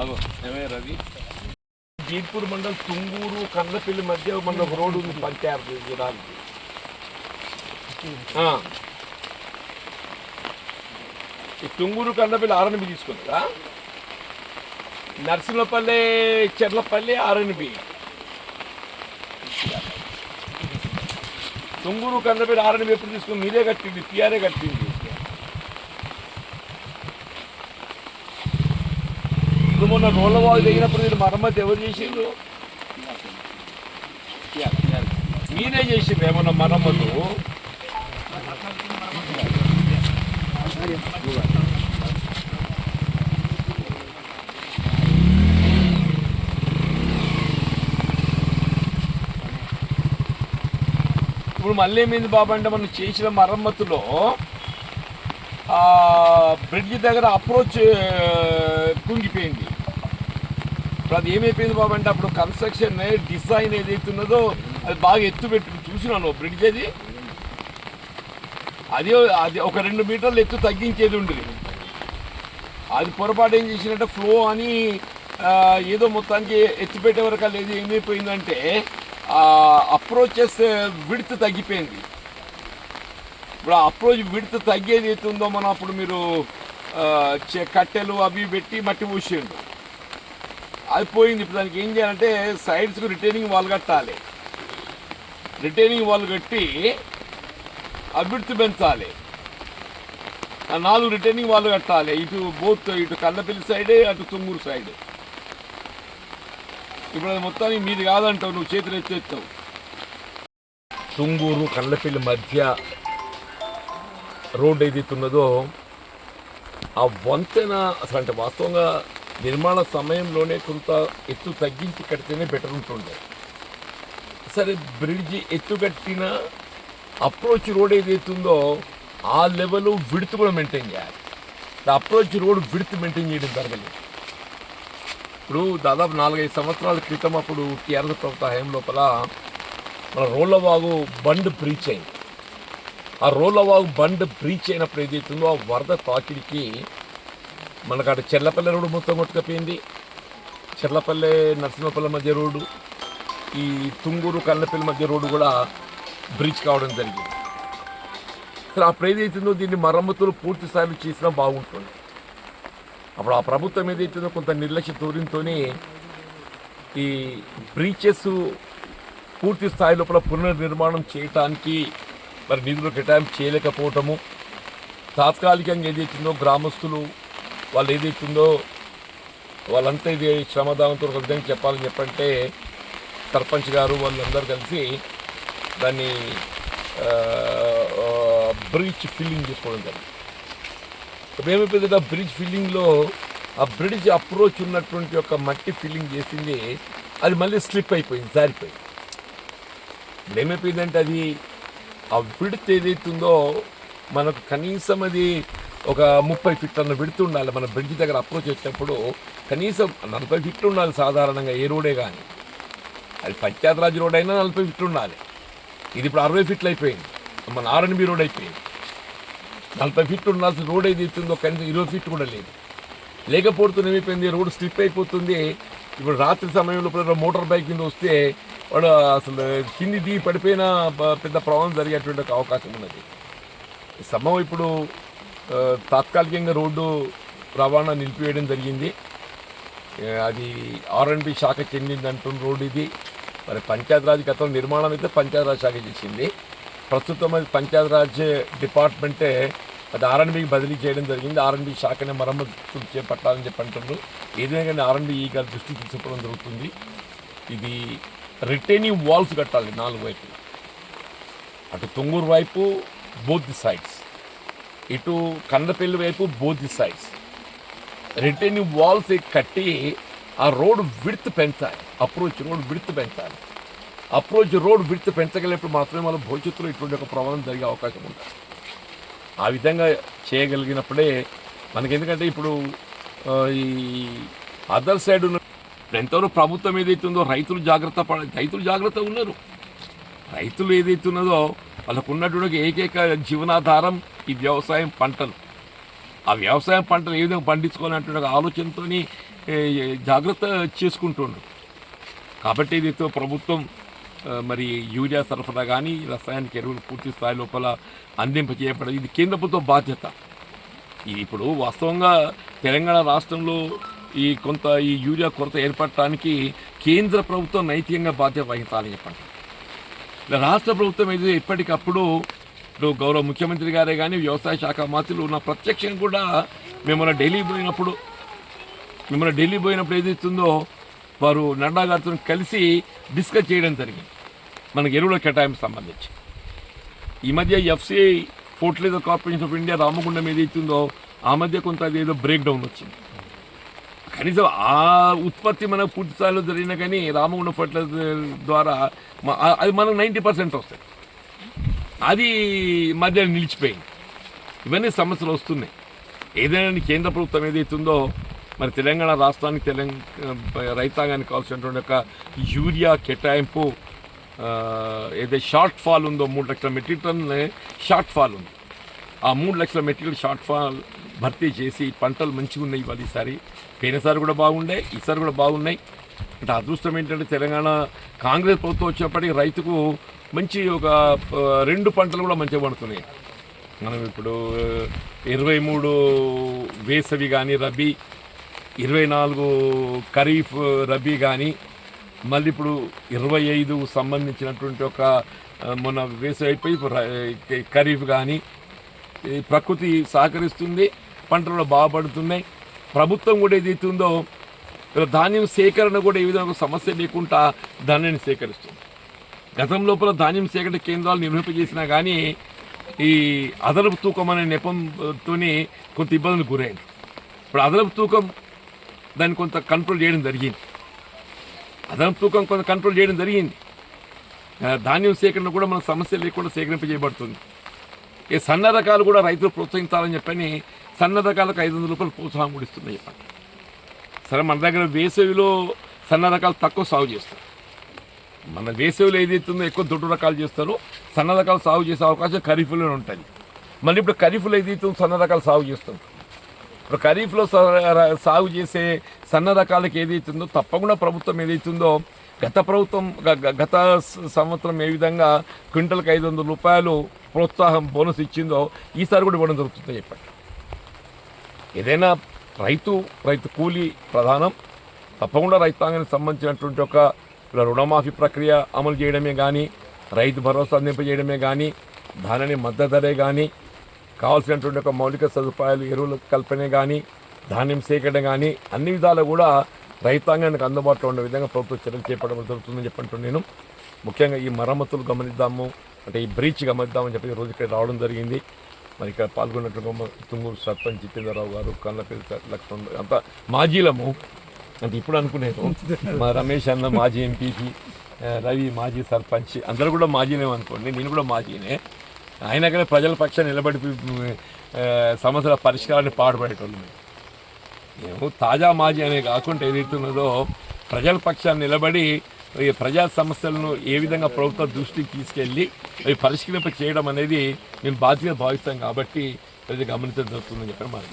అగో ఏమయ్యారు అది జీర్పూర్ మండల్ తుంగూరు కన్నపల్లి మధ్య మన ఒక రోడ్డు ఉంది పంచాయతీ జిల్లాకి ఈ తుంగూరు కన్నపల్లి ఆర్ఎన్బి తీసుకుందా నర్సులపల్లి చెర్లపల్లి ఆర్ఎన్బి. తుంగూరు కన్నపల్లి ఆర్ఎన్బి ఎప్పుడు తీసుకుని మీరే కట్టింది టీఆర్ఏ కట్టింది. ఇప్పుడు మొన్న రోళ్ళవాళ్ళు దిగినప్పుడు మీరు మరమ్మతి ఎవరు చేసిండ్రు? మీరే చేసిండ్రు ఏమన్నా మరమ్మతు? ఇప్పుడు మళ్ళీ ఏమైంది బాబు అంటే మనం చేసిన మరమ్మతులో బ్రిడ్జ్ దగ్గర అప్రోచ్ కుంగిపోయింది. ఇప్పుడు అది ఏమైపోయింది బాబు అంటే అప్పుడు కన్స్ట్రక్షన్ డిజైన్ ఏదైతే ఉన్నదో అది బాగా ఎత్తు పెట్టి చూసినాను బ్రిడ్జ్ అది. అది అది ఒక రెండు మీటర్లు ఎత్తు తగ్గించేది ఉండేది. అది పొరపాటు ఏం చేసినట్టే ఫ్లో అని ఏదో మొత్తానికి ఎత్తు పెట్టే వరకు లేదు ఏమైపోయిందంటే అప్రోచ్ చేస్తే విడత తగ్గిపోయింది. ఇప్పుడు అప్రోచ్ విడత తగ్గేది అవుతుందో మనం అప్పుడు మీరు చె- కట్టెలు అవి పెట్టి మట్టి పూసిండు అది పోయింది. ఇప్పుడు దానికి ఏం చేయాలంటే సైడ్స్కి రిటైనింగ్ వాళ్ళు కట్టాలి. రిటైనింగ్ వాళ్ళు కట్టి ఆ పెంచాలి. ఆ నాలుగు రిటైనింగ్ వాళ్ళు కట్టాలి. ఇటు బోత్ ఇటు కన్నపల్లి సైడే అటు తుమ్మూరు సైడ్. ఇప్పుడు అది మొత్తానికి మీది కాదంటావు నువ్వు చేతులు ఎత్తేస్తావు తుంగూరు కళ్ళపల్లి మధ్య రోడ్ ఏదైతున్నదో ఆ వంతెన అసలు అంటే వాస్తవంగా నిర్మాణ సమయంలోనే కొంత ఎత్తు తగ్గించి కడితేనే బెటర్ ఉంటుండే. సరే బ్రిడ్జి ఎత్తు కట్టిన అప్రోచ్ రోడ్ ఏదైతుందో ఆ లెవెల్ విడుతు కూడా మెయింటైన్ చేయాలి. అప్రోచ్ రోడ్ విడుతు మెయింటైన్ చేయడం జరగలేదు. ఇప్పుడు దాదాపు నాలుగైదు సంవత్సరాల క్రితం అప్పుడు టీఆర్ఎస్ ప్రభుత్వ హయం లోపల మన రోళ్ళవాగు బండ్ బ్రీచ్ అయింది. ఆ రోళ్ళవాగు బండ్ బ్రీచ్ అయినప్పుడు ఏదైతుందో ఆ వరద తాకిడికి మనకు అటు చెర్లపల్లె రోడ్డు మొత్తం కొట్టుకపోయింది. చెర్లపల్లె నరసింహపల్లె మధ్య రోడ్డు ఈ తుంగూరు కన్నపల్లి మధ్య రోడ్డు కూడా బ్రీచ్ కావడం జరిగింది. అసలు అప్పుడు ఏదైతుందో దీన్ని మరమ్మతులు పూర్తి స్థాయిలో చేసినా బాగుంటుంది. అప్పుడు ఆ ప్రభుత్వం ఏదైతుందో కొంత నిర్లక్ష్య ధోరణితో ఈ బ్రీచెస్ పూర్తి స్థాయి లోపల పునర్నిర్మాణం చేయటానికి మరి నిధులు కేటాయింపు చేయలేకపోవటము తాత్కాలికంగా ఏదైతుందో గ్రామస్తులు వాళ్ళు ఏదైతుందో వాళ్ళంతా ఇది శ్రమదానంతో ఒక విధంగా చెప్పాలని చెప్పంటే సర్పంచ్ గారు వాళ్ళందరూ కలిసి దాన్ని బ్రీచ్ ఫిల్లింగ్ చేసుకోవడం జరిగింది. ఇప్పుడు ఆ బ్రిడ్జ్ ఫిల్లింగ్లో ఆ బ్రిడ్జ్ అప్రోచ్ ఉన్నటువంటి ఒక మట్టి ఫిల్లింగ్ చేసింది. అది మళ్ళీ స్లిప్ అయిపోయింది జారిపోయింది. ఇప్పుడు ఏమైపోయిందంటే అది ఆ విడత ఏదైతుందో మనకు కనీసం అది ఒక ముప్పై ఫిట్ అన్న విడుతు ఉండాలి. మన బ్రిడ్జ్ దగ్గర అప్రోచ్ వచ్చినప్పుడు కనీసం నలభై ఫిట్లు ఉండాలి సాధారణంగా ఏ రోడే కానీ. అది పంచాయతీరాజ్ రోడ్ అయినా నలభై ఫిట్లు ఉండాలి. ఇది ఇప్పుడు అరవై ఫిట్లు అయిపోయింది. మన ఆర్ఎన్బి రోడ్ అయిపోయింది. నలభై ఫీట్లు ఉండాల్సిన రోడ్ ఏది ఇస్తుందో కనీసం ఇరవై ఫీట్ కూడా లేదు. లేకపోతే ఏమైపోయింది? రోడ్ స్లిప్ అయిపోతుంది. ఇప్పుడు రాత్రి సమయంలో మోటార్ బైక్ మీద వస్తే వాడు అసలు కింది దిగి పడిపోయిన పెద్ద ప్రమాదం జరిగేటువంటి ఒక అవకాశం ఉన్నది. సమయం ఇప్పుడు తాత్కాలికంగా రోడ్డు రవాణా నిలిపివేయడం జరిగింది. అది ఆర్ఎన్బి శాఖ చెందింది అంటున్న రోడ్డు ఇది. మరి పంచాయతీరాజ్ గతంలో నిర్మాణం అయితే పంచాయతీరాజ్ శాఖ చేసింది. ప్రస్తుతం అది పంచాయతీరాజ్ డిపార్ట్మెంటే అది ఆర్ఎన్బికి బదిలీ చేయడం జరిగింది. ఆర్ఎన్బి శాఖనే మరమ్మతులు చేపట్టాలని చెప్పి అంటున్నారు ఏదైనా కానీ ఆర్ఎన్బి ఈ గారి దృష్టికి తీసుకోవడం జరుగుతుంది. ఇది రిటైనింగ్ వాల్స్ కట్టాలి నాలుగు వైపులు. అటు తుంగూరు వైపు బోత్ ది సైడ్స్ ఇటు కందపల్లి వైపు both the sides retaining walls కట్టి ఆ రోడ్ విడ్త్ పెంచాలి. అప్రోచ్ రోడ్ విడ్త్ పెంచాలి. అప్రోచ్ రోడ్ విడ్త్ పెంచగలిగినప్పుడు మాత్రమే మన భవిష్యత్తులో ఇటువంటి ఒక ప్రమాదం జరిగే అవకాశం ఉంటుంది. ఆ విధంగా చేయగలిగినప్పుడే మనకి ఎందుకంటే ఇప్పుడు ఈ అదర్ సైడ్ ఉన్న ఎంతవరకు ప్రభుత్వం ఏదైతుందో రైతులు జాగ్రత్త పడ రైతులు జాగ్రత్త ఉన్నారు. రైతులు ఏదైతే ఉన్నదో వాళ్ళకు ఉన్నటువంటి ఏకైక జీవనాధారం ఈ వ్యవసాయం పంటలు. ఆ వ్యవసాయం పంటలు ఏ విధంగా పండించుకోవాలంటే ఆలోచనతోని ఆలోచనతో జాగ్రత్త చేసుకుంటుండ్రు కాబట్టి దీంతో ప్రభుత్వం మరి యూరియా సరఫరా కానీ రసాయనిక ఎరువులు పూర్తి స్థాయి లోపల అందింప చేయబడదు ఇది కేంద్ర ప్రభుత్వ బాధ్యత. ఇది ఇప్పుడు వాస్తవంగా తెలంగాణ రాష్ట్రంలో ఈ కొంత ఈ యూరియా కొరత ఏర్పడటానికి కేంద్ర ప్రభుత్వం నైతికంగా బాధ్యత వహించాలని చెప్పండి. రాష్ట్ర ప్రభుత్వం ఏదో ఎప్పటికప్పుడు ఇప్పుడు గౌరవ ముఖ్యమంత్రి గారే కానీ వ్యవసాయ శాఖ మంత్రులు ఉన్న ప్రత్యక్షం కూడా మిమ్మల్ని ఢిల్లీ పోయినప్పుడు మిమ్మల్ని ఢిల్లీ పోయినప్పుడు ఏదైతుందో వారు నడ్డా గారితో కలిసి డిస్కస్ చేయడం జరిగింది. మనకి ఎరువుల కేటాయింపు సంబంధించి. ఈ మధ్య FCI fertilizer corporation of India Ramagundam ఏదైతుందో ఆ మధ్య కొంత అదేదో బ్రేక్ డౌన్ వచ్చింది. కనీసం ఆ ఉత్పత్తి మనకు పూర్తి స్థాయిలో జరిగినా కానీ రామగుండం ఫర్టిలైజర్ ద్వారా అది మనకు నైంటీ పర్సెంట్ వస్తాయి. అది మధ్య నిలిచిపోయింది. ఇవన్నీ సమస్యలు వస్తున్నాయి. ఏదైనా కేంద్ర ప్రభుత్వం ఏదైతుందో మరి తెలంగాణ రాష్ట్రానికి తెలంగాణ రైతాంగానికి కావాల్సినటువంటి ఒక యూరియా కేటాయింపు ఏదైతే షార్ట్ ఫాల్ ఉందో మూడు లక్షల మెట్రిక్ టన్ షార్ట్ ఫాల్ ఉంది. ఆ మూడు లక్షల మెట్రిక్ షార్ట్ ఫాల్ భర్తీ చేసి పంటలు మంచిగా ఉన్నాయి ఇవాళ ఈసారి. పోయినసారి కూడా బాగుండే ఈసారి కూడా బాగున్నాయి. అంటే అదృష్టం ఏంటంటే తెలంగాణ కాంగ్రెస్ ప్రభుత్వం వచ్చినప్పటికీ రైతుకు మంచి ఒక రెండు పంటలు కూడా మంచిగా పడుతున్నాయి. మనం ఇప్పుడు ఇరవై మూడు వేసవి కానీ రబీ ఇరవై నాలుగు ఖరీఫ్ రబీ కానీ మళ్ళీ ఇప్పుడు ఇరవై ఐదు సంబంధించినటువంటి ఒక మొన్న వేసవి అయిపోయి ఖరీఫ్ కానీ ఈ ప్రకృతి సహకరిస్తుంది పంటలు కూడా బాగుపడుతున్నాయి. ప్రభుత్వం కూడా ఏదైతుందో ధాన్యం సేకరణ కూడా ఏ విధంగా సమస్య లేకుండా ధాన్యాన్ని సేకరిస్తుంది. గతం లోపల ధాన్యం సేకరణ కేంద్రాలు నిర్వహింపజేసినా కానీ ఈ అదనపు తూకం అనే నెపంతో కొంత ఇబ్బందులు గురైంది ఇప్పుడు అదనపు తూకం దాన్ని కొంత కంట్రోల్ చేయడం జరిగింది. అదనపు తూకం కొంత కంట్రోల్ చేయడం జరిగింది. ధాన్యం సేకరణ కూడా మన సమస్య లేకుండా సేకరింపజేయబడుతుంది. ఈ సన్న రకాలు కూడా రైతులు ప్రోత్సహించాలని చెప్పని సన్న రకాలకు ఐదు వందల రూపాయలు ప్రోత్సాహం కూడా ఇస్తున్నాయి చెప్పండి సరే మన దగ్గర వేసవిలో సన్న రకాలు తక్కువ సాగు చేస్తారు. మన వేసవిలో ఏదైతే ఉందో ఎక్కువ దొడ్డు రకాలు చేస్తారో సన్న రకాలు సాగు చేసే అవకాశం ఖరీఫ్లోనే ఉంటుంది. మళ్ళీ ఇప్పుడు ఖరీఫ్లో ఏదైతే ఉందో సన్న రకాలు సాగు చేస్తాం ఇప్పుడు ఖరీఫ్లో సాగు చేసే సన్న రకాలకు ఏదైతుందో తప్పకుండా ప్రభుత్వం ఏదైతుందో గత ప్రభుత్వం గ- గత సంవత్సరం ఏ విధంగా క్వింటల్కి ఐదు వందల రూపాయలు ప్రోత్సాహం బోనస్ ఇచ్చిందో ఈసారి కూడా ఇవ్వడం జరుగుతుంది చెప్పండి. ఏదైనా రైతు రైతు కూలీ ప్రధానం తప్పకుండా రైతాంగానికి సంబంధించినటువంటి ఒక రుణమాఫీ ప్రక్రియ అమలు చేయడమే కానీ రైతు భరోసా అందింపజేయడమే కానీ ధాన్యాన్ని మద్దతు ధరే కానీ కావాల్సినటువంటి ఒక మౌలిక సదుపాయాలు ఎరువుల కల్పన కానీ ధాన్యం సేకరణ కానీ అన్ని విధాలు కూడా రైతాంగానికి అందుబాటులో ఉండే విధంగా ప్రభుత్వం చర్యలు చేపట్టడం జరుగుతుందని చెప్పంటున్నాను నేను. ముఖ్యంగా ఈ మరమ్మతులు గమనిద్దాము అంటే ఈ బ్రీచ్ గమనిద్దామని చెప్పి రోజు ఇక్కడ రావడం జరిగింది. మరి ఇక్కడ పాల్గొన్నట్టు తుంగూరు సర్పంచ్ జితేంద్రరావు గారు కన్నపల్లి లక్ష్మణ్ అంతా మాజీలము. అంటే ఇప్పుడు అనుకునేది మా రమేష్ అన్న మాజీ ఎంపీపీ రవి మాజీ సర్పంచ్ అందరూ కూడా మాజీనే అనుకోండి నేను కూడా మాజీనే. అయినా కానీ ప్రజల పక్షాన్ని నిలబడి సమస్యల పరిష్కారాన్ని పాటుపడేటోళ్ళు మేము. తాజా మాజీ అనే కాకుండా ఏదైతున్నదో ప్రజల పక్షాన్ని నిలబడి ఈ ప్రజా సమస్యలను ఏ విధంగా ప్రభుత్వ దృష్టికి తీసుకెళ్ళి అవి పరిష్కరింప చేయడం అనేది మేము బాధ్యత భావిస్తాం కాబట్టి అది గమనించడం జరుగుతుందని చెప్పడం మనం